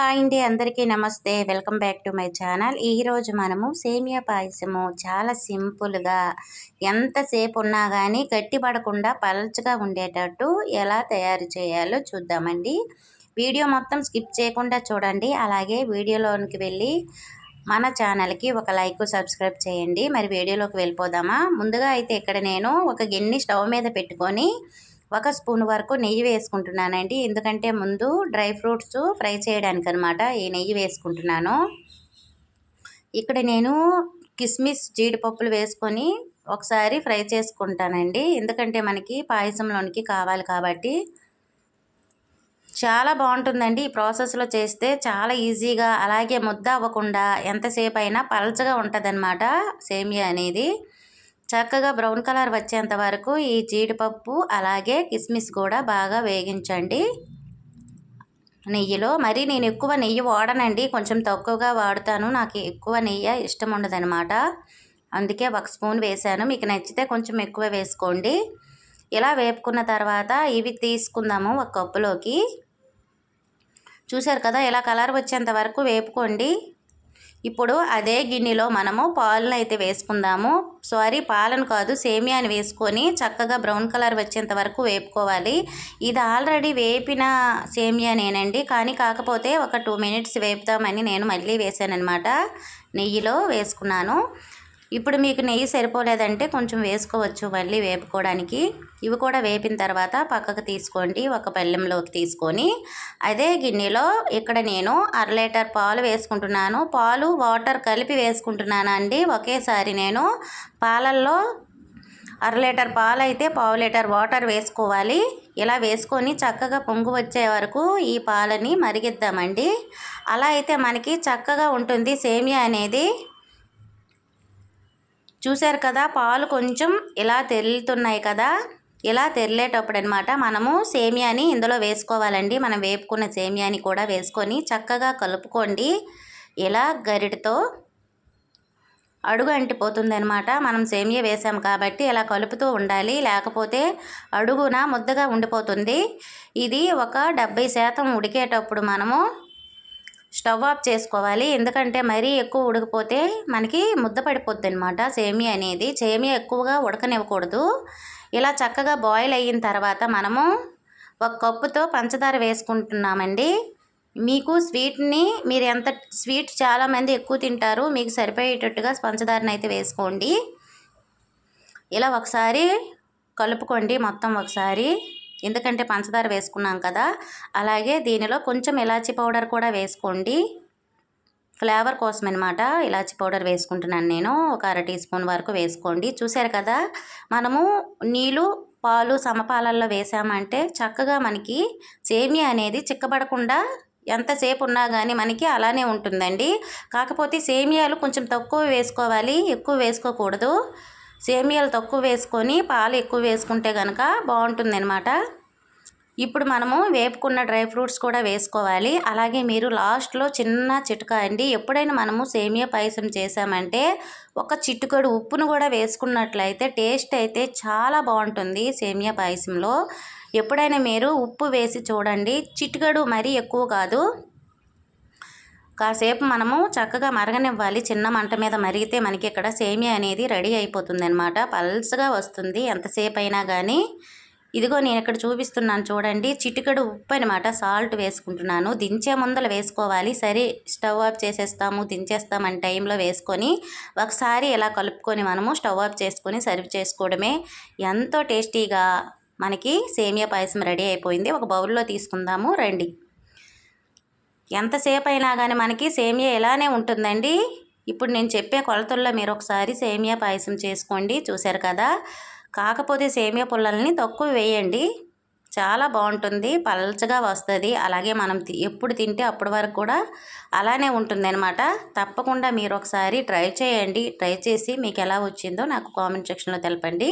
Hi అండి అందరికీ నమస్తే. Welcome back to my channel. ఈరోజు మనము సేమియా పాయసము చాలా సింపుల్గా ఎంతసేపు ఉన్నా కానీ గట్టిపడకుండా పలచగా ఉండేటట్టు ఎలా తయారు చేయాలో చూద్దామండి. వీడియో మొత్తం స్కిప్ చేయకుండా చూడండి. అలాగే వీడియోలోనికి వెళ్ళి మన ఛానల్కి ఒక లైక్ సబ్స్క్రైబ్ చేయండి. మరి వీడియోలోకి వెళ్ళిపోదామా? ముందుగా అయితే ఇక్కడ నేను ఒక గిన్నె స్టవ్ మీద పెట్టుకొని ఒక స్పూన్ వరకు నెయ్యి వేసుకుంటున్నానండి. ఎందుకంటే ముందు డ్రై ఫ్రూట్స్ ఫ్రై చేయడానికి అనమాట ఈ నెయ్యి వేసుకుంటున్నాను. ఇక్కడ నేను కిస్మిస్ జీడిపప్పులు వేసుకొని ఒకసారి ఫ్రై చేసుకుంటానండి. ఎందుకంటే మనకి పాయసంలోనికి కావాలి కాబట్టి. చాలా బాగుంటుందండి ఈ ప్రాసెస్లో చేస్తే. చాలా ఈజీగా అలాగే ముద్ద అవ్వకుండా ఎంతసేపు అయినా పలచగా ఉంటుందన్నమాట సేమియా అనేది. చక్కగా బ్రౌన్ కలర్ వచ్చేంత వరకు ఈ జీడిపప్పు అలాగే కిస్మిస్ కూడా బాగా వేగించండి. నెయ్యిలో. మరి నేను ఎక్కువ నెయ్యి వాడనండి. కొంచెం తక్కువగా వాడుతాను. నాకు ఎక్కువ నెయ్యి ఇష్టం ఉండదనమాట అందుకే ఒక స్పూన్ వేసాను మీకు నచ్చితే కొంచెం ఎక్కువ వేసుకోండి. ఇలా వేపుకున్న తర్వాత ఇవి తీసుకుందాము ఒక కప్పులోకి. చూశారు కదా ఇలా కలర్ వచ్చేంత వరకు వేపుకోండి. ఇప్పుడు అదే గిన్నెలో మనము పాలను అయితే వేసుకుందాము. సారీ పాలను కాదు సేమియాని వేసుకొని చక్కగా బ్రౌన్ కలర్ వచ్చేంత వరకు వేపుకోవాలి. ఇది ఆల్రెడీ వేపిన సేమియానేనండి. కానీ కాకపోతే ఒక టూ మినిట్స్ వేపుతామని నేను మళ్ళీ వేసానమాట నెయ్యిలో వేసుకున్నాను. ఇప్పుడు మీకు నెయ్యి సరిపోలేదంటే కొంచెం వేసుకోవచ్చు మళ్ళీ వేపుకోవడానికి. ఇవి కూడా వేపిన తర్వాత పక్కకు తీసుకోండి ఒక పల్లెంలోకి తీసుకొని. అదే గిన్నెలో ఇక్కడ నేను అర లీటర్ పాలు వేసుకుంటున్నాను. పాలు వాటర్ కలిపి వేసుకుంటున్నాను అండి ఒకేసారి నేను పాలల్లో అర లీటర్ పాలు అయితే పావు లీటర్ వాటర్ వేసుకోవాలి. ఇలా వేసుకొని చక్కగా పొంగు వచ్చే వరకు ఈ పాలని మరిగిద్దామండి. అలా అయితే మనకి చక్కగా ఉంటుంది సేమియా అనేది. చూశారు కదా పాలు కొంచెం ఇలా తెల్లుతున్నాయి కదా. ఇలా తెరలేటప్పుడు అనమాట మనము సేమియాని ఇందులో వేసుకోవాలండి. మనం వేపుకున్న సేమియాని కూడా వేసుకొని చక్కగా కలుపుకోండి. ఇలా గరిటతో అడుగు అంటిపోతుంది అనమాట మనం సేమియా వేసాం కాబట్టి ఇలా కలుపుతూ ఉండాలి. లేకపోతే అడుగున ముద్దగా ఉండిపోతుంది. ఇది ఒక డెబ్బై శాతం ఉడికేటప్పుడు మనము స్టవ్ ఆఫ్ చేసుకోవాలి. ఎందుకంటే మరీ ఎక్కువ ఉడికిపోతే మనకి ముద్ద పడిపోద్ది అనమాట సేమియా అనేది. సేమియా ఎక్కువగా ఉడకనివ్వకూడదు. ఇలా చక్కగా బాయిల్ అయిన తర్వాత మనము ఒక కప్పుతో పంచదార వేసుకుంటున్నామండి. మీకు స్వీట్ని మీరు ఎంత స్వీట్ చాలామంది ఎక్కువ తింటారు. మీకు సరిపోయేటట్టుగా పంచదారని అయితే వేసుకోండి. ఇలా ఒకసారి కలుపుకోండి మొత్తం ఒకసారి. ఎందుకంటే పంచదార వేసుకున్నాం కదా అలాగే దీనిలో కొంచెం ఇలాచీ పౌడర్ కూడా వేసుకోండి. ఫ్లేవర్ కోసం అనమాట ఇలాచీ పౌడర్ వేసుకుంటున్నాను నేను. ఒక అర టీ స్పూన్ వరకు వేసుకోండి. చూసారు కదా మనము నీళ్ళు పాలు సమపాలల్లో వేసామంటే చక్కగా మనకి సేమియా అనేది చిక్కబడకుండా ఎంతసేపు ఉన్నా కానీ మనకి అలానే ఉంటుందండి. కాకపోతే సేమియాలు కొంచెం తక్కువ వేసుకోవాలి ఎక్కువ వేసుకోకూడదు. సేమియాలు తక్కువ వేసుకొని పాలు ఎక్కువ వేసుకుంటే కనుక బాగుంటుంది అనమాట ఇప్పుడు మనము వేపుకున్న డ్రై ఫ్రూట్స్ కూడా వేసుకోవాలి. అలాగే మీరు లాస్ట్లో చిన్న చిటుక అండి ఎప్పుడైనా మనము సేమియా పాయసం చేసామంటే ఒక చిటుకడు ఉప్పును కూడా వేసుకున్నట్లయితే టేస్ట్ అయితే చాలా బాగుంటుంది సేమియా పాయసంలో. ఎప్పుడైనా మీరు ఉప్పు వేసి చూడండి చిటుకడు మరీ ఎక్కువ కాదు. కాసేపు మనము చక్కగా మరగనివ్వాలి. చిన్న మంట మీద మరిగితే మనకి ఇక్కడ సేమియా అనేది రెడీ అయిపోతుంది అనమాట పల్స్గా వస్తుంది. ఎంతసేపు అయినా కానీ ఇదిగో నేను ఇక్కడ చూపిస్తున్నాను చూడండి. చిటికడు ఉప్పు అనమాట సాల్ట్ వేసుకుంటున్నాను. దించే ముందల వేసుకోవాలి. సరే స్టవ్ ఆఫ్ చేసేస్తాము. దించేస్తామని టైంలో వేసుకొని ఒకసారి ఇలా కలుపుకొని మనము స్టవ్ ఆఫ్ చేసుకొని సర్వ్ చేసుకోవడమే. ఎంతో టేస్టీగా మనకి సేమియా పాయసం రెడీ అయిపోయింది. ఒక బౌల్లో తీసుకుందాము. రండి. ఎంతసేపు అయినా కానీ మనకి సేమియా ఇలానే ఉంటుందండి. ఇప్పుడు నేను చెప్పే కొలతల్లో మీరు ఒకసారి సేమియా పాయసం చేసుకోండి. చూశారు కదా? కాకపోతే సేమియా పుల్లల్ని తక్కువ వేయండి. చాలా బాగుంటుంది. పల్చగా వస్తుంది. అలాగే మనం ఎప్పుడు తింటే అప్పటి వరకు కూడా అలానే ఉంటుంది అనమాట తప్పకుండా మీరు ఒకసారి ట్రై చేయండి. ట్రై చేసి మీకు ఎలా వచ్చిందో నాకు కామెంట్ సెక్షన్లో తెలపండి.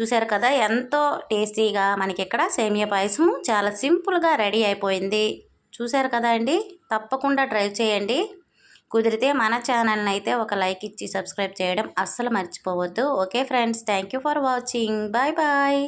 చూశారు కదా? ఎంతో టేస్టీగా మనకి ఇక్కడ సేమియా పాయసం చాలా సింపుల్గా రెడీ అయిపోయింది. చూశారు కదా అండి? తప్పకుండా ట్రై చేయండి. కుదిరితే మన ఛానల్ని అయితే ఒక లైక్ ఇచ్చి సబ్స్క్రైబ్ చేయడం అస్సలు మర్చిపోవద్దు. Okay friends thank for watching. Bye bye.